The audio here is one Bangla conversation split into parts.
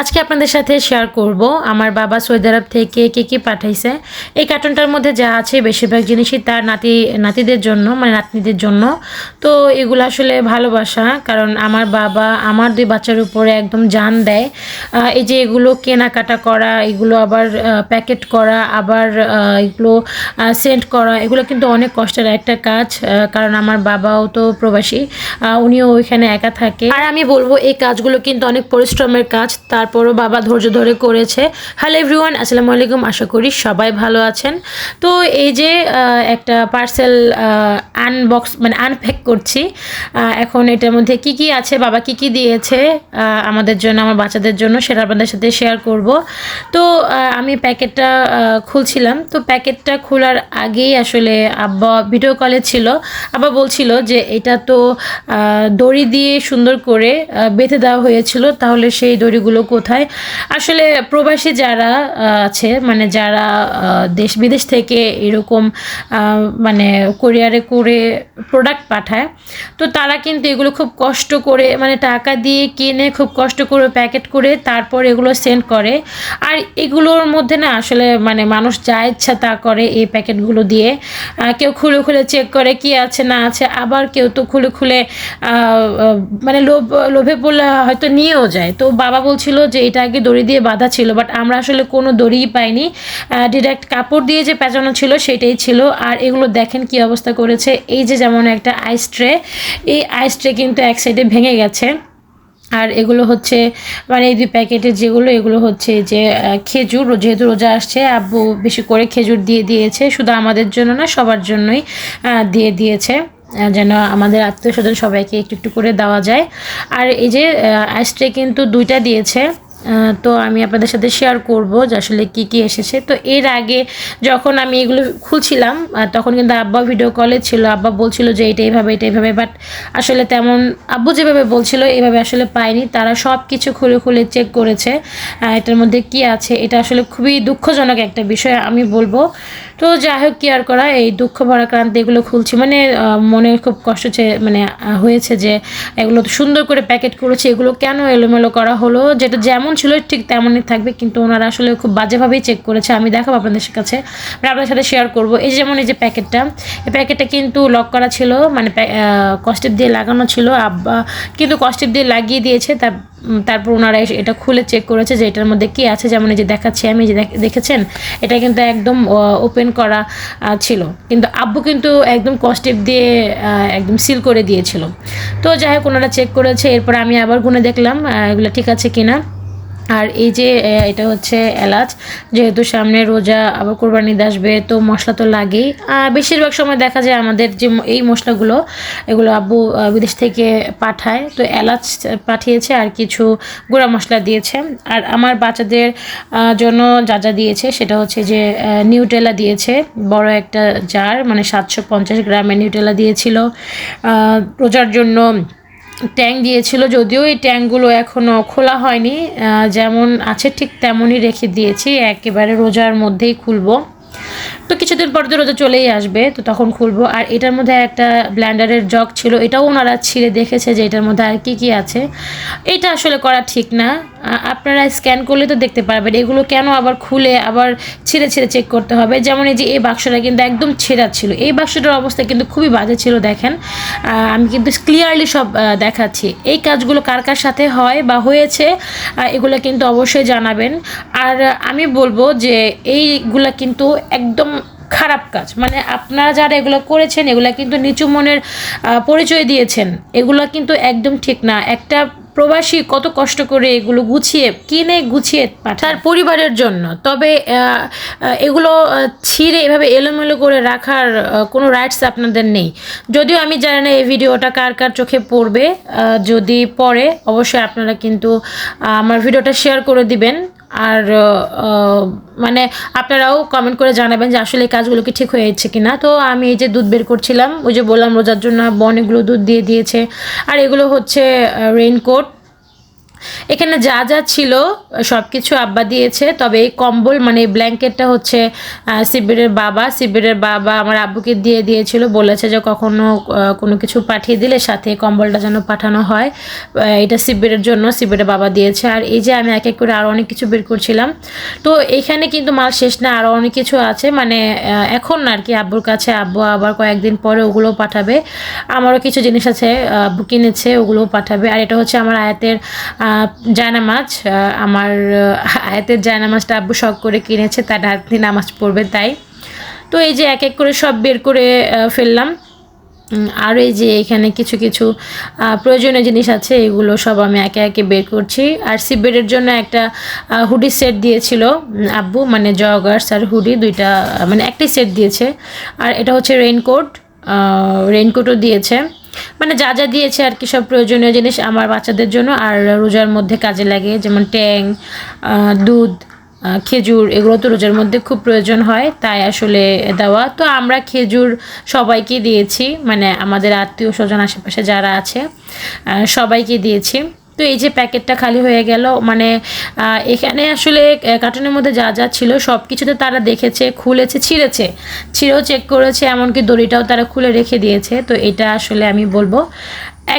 আজকে আপনাদের সাথে শেয়ার করব আমার বাবা সৌদি আরব থেকে কে কী পাঠাইছে। এই কার্টুনটার মধ্যে যা আছে বেশিরভাগ জিনিসই তার নাতি, নাতিদের জন্য মানে নাতনিদের জন্য। তো এগুলো আসলে ভালোবাসা, কারণ আমার বাবা আমার দুই বাচ্চার উপরে একদম জান দেয়। এই যে এগুলো কেনাকাটা করা, এগুলো আবার প্যাকেট করা, আবার এগুলো সেন্ড করা, এগুলো কিন্তু অনেক কষ্টের একটা কাজ কারণ আমার বাবাও তো প্রবাসী উনিও ওইখানে একা থাকে। আর আমি বলব এই কাজগুলো কিন্তু অনেক পরিশ্রমের কাজ তারপরও বাবা ধৈর্য ধরে করেছে। হ্যালো এভরিওয়ান আসসালামু আলাইকুম, আশা করি সবাই ভালো আছেন। তো এই যে একটা পার্সেল আনবক্স মানে আনপ্যাক করছি। এখন এটার মধ্যে কি কি আছে, বাবা কি কি দিয়েছে আমাদের জন্য, আমার বাচ্চাদের জন্য সেটা আপনাদের সাথে শেয়ার করব। তো আমি প্যাকেটটা খুলছিলাম। তো প্যাকেটটা খোলার আগেই আসলে আব্বা ভিডিও কলে ছিল। আব্বা বলছিল যে, এটা তো দড়ি দিয়ে সুন্দর করে বেঁধে দেওয়া হয়েছিল, তাহলে সেই দড়িগুলো কোথায়? আসলে প্রবাসী যারা আছে মানে যারা দেশ বিদেশ থেকে এরকম মানে কোরিয়ারে করে প্রোডাক্ট পাঠায়, তো তারা কিন্তু এগুলো খুব কষ্ট করে মানে টাকা দিয়ে কিনে খুব কষ্ট করে প্যাকেট করে তারপর এগুলো সেন্ড করে। আর এগুলোর মধ্যে না, আসলে মানে মানুষ যা ইচ্ছা তা করে এই প্যাকেটগুলো দিয়ে। কেউ খুলে খুলে চেক করে কি আছে, না আছে, আবার কেউ তো খুলে খুলে মানে লোভ, লোভে পড়লে হয়তো নিয়েও যায়। তো বাবা বলছিল যে এটা আগে দড়ি দিয়ে বাঁধা ছিল বাট আমরা আসলে কোনো দড়িই পাইনি। ডিরেক্ট কাপড় দিয়ে যে পেঁচানো ছিল সেটাই ছিল। আর এগুলো দেখেন কি অবস্থা করেছে। এই যে যেমন একটা আইস ট্রে এই আইস ট্রে কিন্তু এক সাইডে ভেঙে গেছে। আর এগুলো হচ্ছে মানে এই দুই প্যাকেটের যেগুলো, এগুলো হচ্ছে যে খেজুর যেহেতু রোজা আসছে, আব্বু বেশি করে খেজুর দিয়ে দিয়েছে। শুধু আমাদের জন্য না, সবার জন্যই দিয়ে দিয়েছে। যেন আমাদের আত্মীয় স্বজন সবাইকে একটু একটু করে দেওয়া যায়। আর এই যে আইস ট্রে কিন্তু দুইটা দিয়েছে। তো আমি আপনাদের সাথে শেয়ার করব যে আসলে কী কী এসেছে। তো এর আগে যখন আমি এগুলো খুলছিলাম তখন কিন্তু আব্বা ভিডিও কলে ছিল, আব্বা বলছিল যে এটা এইভাবে এটা এইভাবে বাট আসলে তেমন আব্বু যেভাবে বলছিল এইভাবে আসলে পায়নি। তারা সব কিছু খুলে খুলে চেক করেছে এটার মধ্যে কি আছে, এটা আসলে খুবই দুঃখজনক একটা বিষয় আমি বলব। তো যাই হোক কি আর করা? এই দুঃখ ভরা ক্রান্তি এগুলো খুলছি। মানে মনে খুব কষ্ট মানে হয়েছে যে এগুলো তো সুন্দর করে প্যাকেট করেছে। এগুলো কেন এলোমেলো করা হলো? যেটা যেমন ছিল ঠিক তেমনই থাকবে। কিন্তু ওনারা আসলে খুব বাজেভাবেই চেক করেছে। আমি দেখাবো আপনাদের কাছে। মানে আপনাদের সাথে শেয়ার করব। এই যেমন এই যে প্যাকেটটা এই প্যাকেটটা কিন্তু লক করা ছিল। মানে কস্টেপ দিয়ে লাগানো ছিল। আব্বা কিন্তু কস্টেপ দিয়ে লাগিয়ে দিয়েছে। উম, তারপর ওনারা এটা খুলে চেক করেছে যে এটার মধ্যে কী আছে। যেমন এই যে দেখাচ্ছি আমি যে দেখ- দেখেছেন? এটা কিন্তু একদম ওপেন করা ছিল। কিন্তু আব্বু কিন্তু একদম কস্টেপ দিয়ে একদম সিল করে দিয়েছিল। তো যাই হোক, ওনারা চেক করেছে। এরপর আমি আবার গুনে দেখলাম এগুলো ঠিক আছে কিনা। আর এই যে এটা হচ্ছে এলাচ। যেহেতু সামনে রোজা, আবার কোরবানি আসবে, তো মশলা তো লাগেই। বেশিরভাগ সময় দেখা যায় আমাদের যে এই মশলাগুলো, এগুলো আব্বু বিদেশ থেকে পাঠায়। তো এলাচ পাঠিয়েছে আর কিছু গুঁড়া মশলা দিয়েছে। আর আমার বাচ্চাদের জন্য যা যা দিয়েছে, সেটা হচ্ছে যে নিউটেলা দিয়েছে। বড় একটা জার মানে সাতশো পঞ্চাশ গ্রামের নিউটেলা দিয়েছিল। রোজার জন্য ট্যাঙ্ক দিয়েছিল, যদিও এই ট্যাংগুলো এখনও খোলা হয়নি। যেমন আছে ঠিক তেমনই রেখে দিয়েছি, একেবারে রোজার মধ্যেই খুলবো। তো কিছুদিন পর তো রোজা চলেই আসবে, তো তখন খুলবো। আর এটার মধ্যে একটা ব্ল্যান্ডারের জগ ছিল, এটাও ওনারা ছিঁড়ে দেখেছে যে এটার মধ্যে আর কী কী আছে। এটা আসলে করা ঠিক না। আপনারা স্ক্যান করলে তো দেখতে পারবেন। এগুলো কেন আবার খুলে আবার ছিঁড়ে ছিঁড়ে চেক করতে হবে? যেমন এই যে এই বাক্সটা কিন্তু একদম ছেঁড়া ছিল। এই বাক্সটার অবস্থা কিন্তু খুবই বাজে ছিল, দেখেন। আমি কিন্তু ক্লিয়ারলি সব দেখাচ্ছি। এই কাজগুলো কার কার সাথে হয় বা হয়েছে এগুলো কিন্তু অবশ্যই জানাবেন। আর আমি বলব যে এইগুলা কিন্তু একদম খারাপ কাজ। মানে আপনারা যারা এগুলো করেছেন, এগুলা কিন্তু নিচু মনের পরিচয় দিয়েছেন। এগুলো কিন্তু একদম ঠিক না। একটা প্রবাসী কত কষ্ট করে এগুলো গুছিয়ে, কিনে গুছিয়ে পাঠার পরিবারের জন্য। তবে এগুলো ছিঁড়ে এভাবে এলোমেলো করে রাখার কোনো রাইটস আপনাদের নেই। যদিও আমি জানি না এই ভিডিওটা কার কার চোখে পড়বে যদি পড়ে, অবশ্যই আপনারা কিন্তু আমার ভিডিওটা শেয়ার করে দিবেন। আর মানে আপনারাও কমেন্ট করে জানাবেন যে আসলে এই কাজগুলো কি ঠিক হয়েছে কি না তো আমি এই যে দুধ বের করছিলাম, ওই যে বললাম রোজার জন্য আব্বু অনেকগুলো দুধ দিয়ে দিয়েছে। আর এগুলো হচ্ছে রেইনকোট এখানে যা যা ছিল সব কিছু আব্বা দিয়েছে। তবে এই কম্বল মানে এই ব্ল্যাঙ্কেটটা হচ্ছে শিবিরের বাবা। শিবিরের বাবা আমার আব্বুকে দিয়ে দিয়েছিল, বলেছে যে কখনো কোনো কিছু পাঠিয়ে দিলে সাথে কম্বলটা যেন পাঠানো হয়। এটা শিবিরের জন্য শিবিরের বাবা দিয়েছে। আর এই যে আমি এক এক করে আরও অনেক কিছু বের করছিলাম। তো এখানে কিন্তু মাল শেষ না আরও অনেক কিছু আছে। মানে এখন আর কি আব্বুর কাছে, আব্বু আবার কয়েকদিন পরে ওগুলো পাঠাবে। আমারও কিছু জিনিস আছে আব্বু কিনেছে, ওগুলোও পাঠাবে। আর এটা হচ্ছে আমার আয়াতের জায়নামাজ আহ, আমার আয়াতের জায়নামাজটা আব্বু শখ করে কিনেছে তার রাত্রি নামাজ পড়বে তাই। তো এই যে এক এক করে সব বের করে ফেললাম। আর এই যে এখানে কিছু কিছু প্রয়োজনীয় জিনিস আছে এগুলো সব আমি একে একে বের করছি। আর সিবেডের জন্য একটা হুডি সেট দিয়েছিল আব্বু মানে জগার্স আর হুডি দুইটা মানে একটাই সেট দিয়েছে। আর এটা হচ্ছে রেইনকোট রেইনকোটও দিয়েছে। মানে যা যা দিয়েছে আর কি সব প্রয়োজনীয় জিনিস আমার বাচ্চাদের জন্য আর রোজার মধ্যে কাজে লাগে, যেমন ট্যাং দুধ খেজুর, এগুলো তো রোজার মধ্যে খুব প্রয়োজন হয়, তাই আসলে দেওয়া। তো আমরা খেজুর সবাইকে দিয়েছি মানে আমাদের আত্মীয় স্বজন আশেপাশে যারা আছে সবাইকে দিয়েছি। তো এই যে প্যাকেটটা খালি হয়ে গেল মানে এখানে আসলে কার্টুনের মধ্যে যা যা ছিল সব কিছুতে তারা দেখেছে, খুলেছে, ছিঁড়েছে। ছিঁড়েও চেক করেছে, এমনকি দড়িটাও তারা খুলে রেখে দিয়েছে। তো এটা আসলে আমি বলব,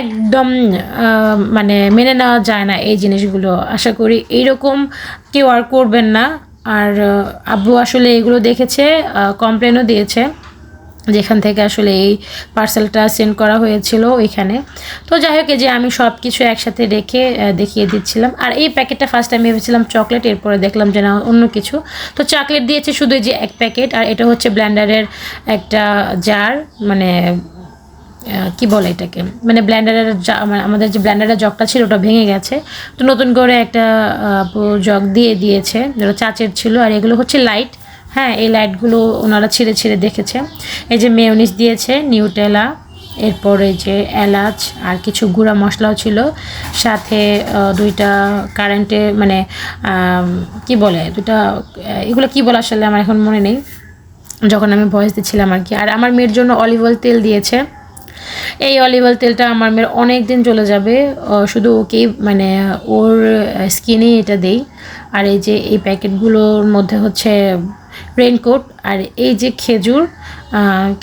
একদম মানে মেনে নেওয়া যায় না এই জিনিসগুলো। আশা করি এইরকম কেউ আর করবেন না। আর আব্বু আসলে এগুলো দেখেছে কমপ্লেনও দিয়েছে। যেখান থেকে আসলে এই পার্সেলটা সেন্ড করা হয়েছিল ওইখানে। তো যাই হোক যে আমি সব কিছু একসাথে রেখে দেখিয়ে দিচ্ছিলাম। আর এই প্যাকেটটা ফার্স্ট আমি ভেবেছিলাম চকলেট এরপরে দেখলাম যে না, অন্য কিছু। তো চকলেট দিয়েছে শুধু যে এক প্যাকেট, আর এটা হচ্ছে ব্ল্যান্ডারের একটা জার মানে কি বলে এটাকে? মানে ব্ল্যান্ডারের মানে আমাদের যে ব্ল্যান্ডারের জগটা ছিল ওটা ভেঙে গেছে। তো নতুন করে একটা জগ দিয়ে দিয়েছে। যেটা চাচের ছিল, আর এগুলো হচ্ছে লাইট হ্যাঁ এই লাইটগুলো ওনারা ছিঁড়ে ছিঁড়ে দেখেছে। এই যে মেয়নিস দিয়েছে নিউটেলা এরপর যে এলাচ, আর কিছু গুঁড়া মশলাও ছিল। সাথে দুইটা কারেন্টে মানে কি বলে, দুইটা এগুলো কি বলে আসলে আমার এখন মনে নেই। যখন আমি ভয়েস দিচ্ছিলাম আর কি। আর আমার মেয়ের জন্য অলিভ অয়েল তেল দিয়েছে। এই অলিভ অয়েল তেলটা আমার মেয়ের অনেক দিন চলে যাবে। শুধু ওকেই মানে ওর স্কিনে এটা দেই। আর এই যে এই প্যাকেটগুলোর মধ্যে হচ্ছে রেনকোট আর এই যে খেজুর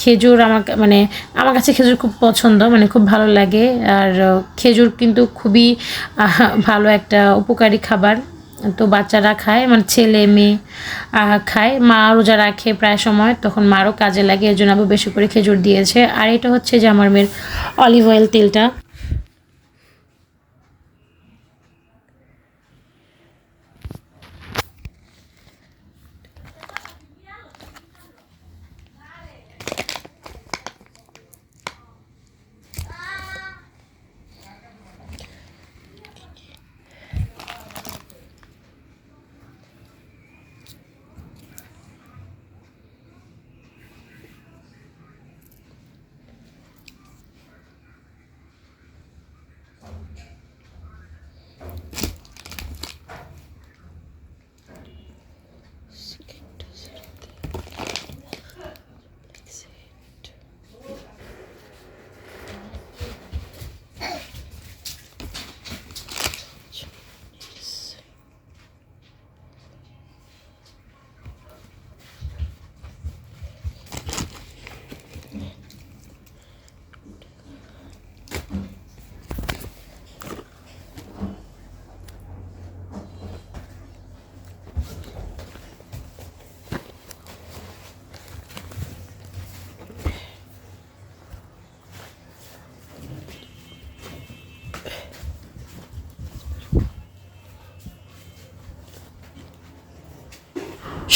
খেজুর আমাকে মানে আমার কাছে খেজুর খুব পছন্দ মানে খুব ভালো লাগে। আর খেজুর কিন্তু খুবই ভালো একটা উপকারী খাবার। তো বাচ্চারা খায় মানে ছেলে, মেয়ে খায়। মা রোজা রাখে প্রায় সময়, তখন মারও কাজে লাগে এর জন্য আবার বেশি করে খেজুর দিয়েছে। আর এটা হচ্ছে যে আমার মেয়ের অলিভ অয়েল তেলটা।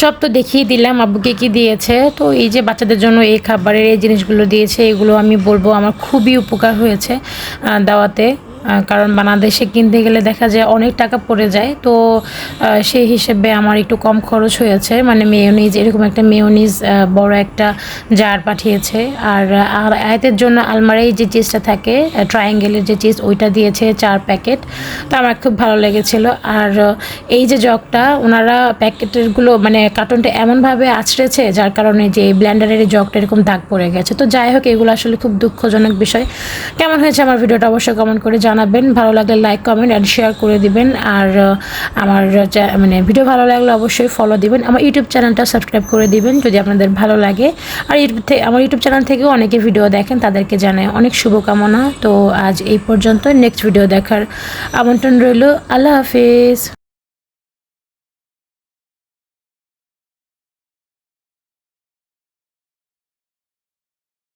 সব তো দেখিয়ে দিলাম, আব্বুকে কি দিয়েছে? তো এই যে বাচ্চাদের জন্য এই খাবারের এই জিনিসগুলো দিয়েছে, এগুলো আমি বলব, আমার খুবই উপকার হয়েছে দাওয়াতে। কারণ বাংলাদেশে কিনতে গেলে দেখা যায় অনেক টাকা পড়ে যায়। তো সেই হিসেবে আমার একটু কম খরচ হয়েছে। মানে মেয়োনিজ এরকম একটা মেয়োনিজ বড় একটা জার পাঠিয়েছে। আর আয়াতের জন্য আলমারি যে চিজটা থাকে ট্রায়াঙ্গেলের যে চিজ ওইটা দিয়েছে চার প্যাকেট। তো আমার খুব ভালো লেগেছিল। আর এই যে জগটা ওনারা প্যাকেটেরগুলো মানে কার্টনটা এমনভাবে আছড়েছে, যার কারণে যে ব্ল্যান্ডারের জগটা এরকম দাগ পড়ে গেছে। তো যাই হোক, এগুলো আসলে খুব দুঃখজনক বিষয়। কেমন হয়েছে আমার ভিডিওটা অবশ্যই কমেন্ট করে জানাবেন, ভালো লাগলে লাইক কমেন্ট অ্যান্ড শেয়ার করে দিবেন। আর আমার মানে ভিডিও ভালো লাগলে অবশ্যই ফলো দিবেন। আমার ইউটিউব চ্যানেলটা সাবস্ক্রাইব করে দিবেন যদি আপনাদের ভালো লাগে। আর ইউটিউব থেকে আমার ইউটিউব চ্যানেল থেকেও অনেকে ভিডিও দেখেন, তাদেরকে জানাই অনেক শুভকামনা। তো আজ এই পর্যন্ত নেক্সট ভিডিও দেখার আমন্ত্রণ রইল। আল্লাহ হাফিজ।